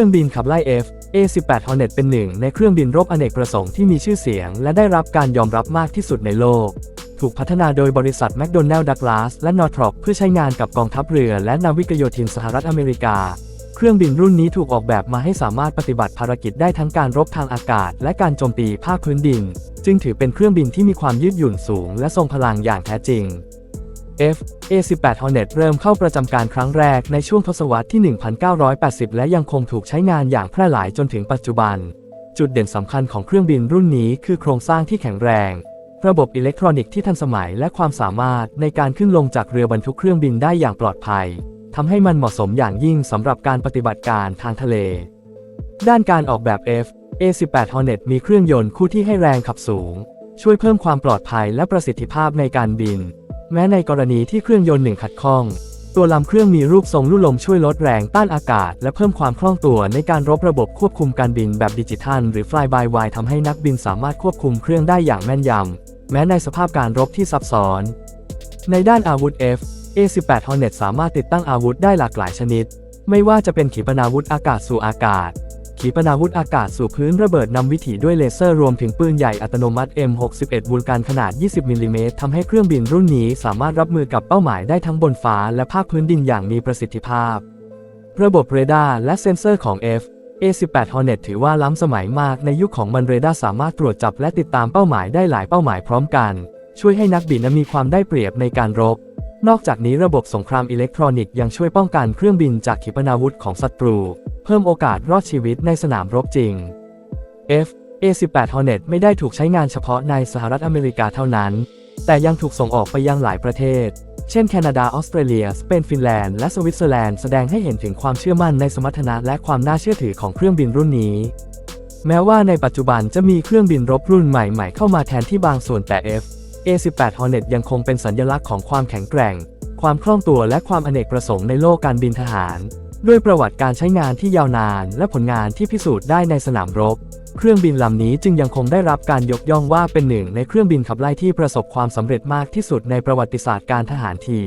เครื่องบินขับไล่ F A18 Hornet เป็นหนึ่งในเครื่องบินรบอเนกประสงค์ที่มีชื่อเสียง และได้รับการยอมรับมากที่สุดในโลก ถูกพัฒนาโดยบริษัทแมคโดนัลด์ดักลาสและนอร์ทรอปเพื่อใช้งานกับกองทัพเรือและนาวิกโยธินสหรัฐอเมริกา เครื่องบินรุ่นนี้ถูกออกแบบมาให้สามารถปฏิบัติภารกิจได้ทั้งการรบทางอากาศ และการโจมตีภาคพื้นดิน จึงถือเป็นเครื่องบินที่มีความยืดหยุ่นสูง และทรงพลังอย่างแท้จริง F A18 Hornet เริ่มเข้าประจำการครั้งแรกในช่วงทศวรรษที่ 1980 และยังคงถูกใช้งานอย่างแพร่หลายจนถึงปัจจุบัน จุดเด่นสำคัญของเครื่องบินรุ่นนี้คือโครงสร้างที่แข็งแรง ระบบอิเล็กทรอนิกส์ที่ทันสมัยและความสามารถในการขึ้นลงจากเรือบรรทุกเครื่องบินได้อย่างปลอดภัยทำให้มันเหมาะสมอย่างยิ่งสำหรับการปฏิบัติการทางทะเล ด้านการออกแบบ F A18 Hornet มีเครื่องยนต์คู่ที่ให้แรงขับสูง ช่วยเพิ่มความปลอดภัยและประสิทธิภาพในการบิน แม้ในกรณีที่เครื่องยนต์หนึ่งขัดข้อง ตัวลำเครื่องมีรูปทรงลู่ลมช่วยลดแรงต้านอากาศ และเพิ่มความคล่องตัวในการรบระบบควบคุมการบินแบบดิจิทัล หรือ Fly by Wire ทำให้นักบินสามารถควบคุมเครื่องได้อย่างแม่นยำแม้ในสภาพการรบที่ซับซ้อน ในด้านอาวุธ F A18 Hornet สามารถติดตั้งอาวุธได้หลากหลายชนิด ไม่ว่าจะเป็นขีปนาวุธอากาศสู่อากาศ ขีปนาวุธอากาศสู่พื้นระเบิดนำวิถีด้วยเลเซอร์รวมถึงปืนใหญ่อัตโนมัติ M61 บูลการขนาด 20มิลลิเมตรทำให้เครื่องบินรุ่นนี้สามารถรับมือกับเป้าหมายได้ทั้งบนฟ้าและภาคพื้นดินอย่างมีประสิทธิภาพ ระบบเรดาร์และเซ็นเซอร์ของ F A18 Hornet ถือว่าล้ำสมัยมากในยุคของมันเรดาร์สามารถตรวจจับและติดตามเป้าหมายได้หลายเป้าหมายพร้อมกัน ช่วยให้นักบินมีความได้เปรียบในการรบ นอกจากนี้ระบบสงครามอิเล็กทรอนิกส์ยังช่วยป้องกันเครื่องบินจากขีปนาวุธของศัตรู พิ่มโอกาสรอดชีวิตในสนามรบจริง F A18 Hornet ไม่ได้ถูกใช้งานเฉพาะในสหรัฐอเมริกาเท่านั้น แต่ยังถูกส่งออกไปยังหลายประเทศ เช่นแคนาดา ออสเตรเลีย สเปน ฟินแลนด์ และสวิตเซอร์แลนด์ แสดงให้เห็นถึงความเชื่อมั่นในสมรรถนะและความน่าเชื่อถือของเครื่องบินรุ่นนี้ แม้ว่าในปัจจุบันจะมีเครื่องบินรบรุ่นใหม่ๆ เข้ามาแทนที่บางส่วนแต่ F A18 Hornet ยังคงเป็นสัญลักษณ์ของความแข็งแกร่ง ความคล่องตัวและความอเนกประสงค์ในโลกการบินทหาร ด้วยประวัติการใช้งานที่ยาวนานและผลงานที่พิสูจน์ได้ในสนามรบ เครื่องบินลำนี้จึงยังคงได้รับการยกย่องว่าเป็นหนึ่งในเครื่องบินขับไล่ที่ประสบความสำเร็จมากที่สุดในประวัติศาสตร์การทหารที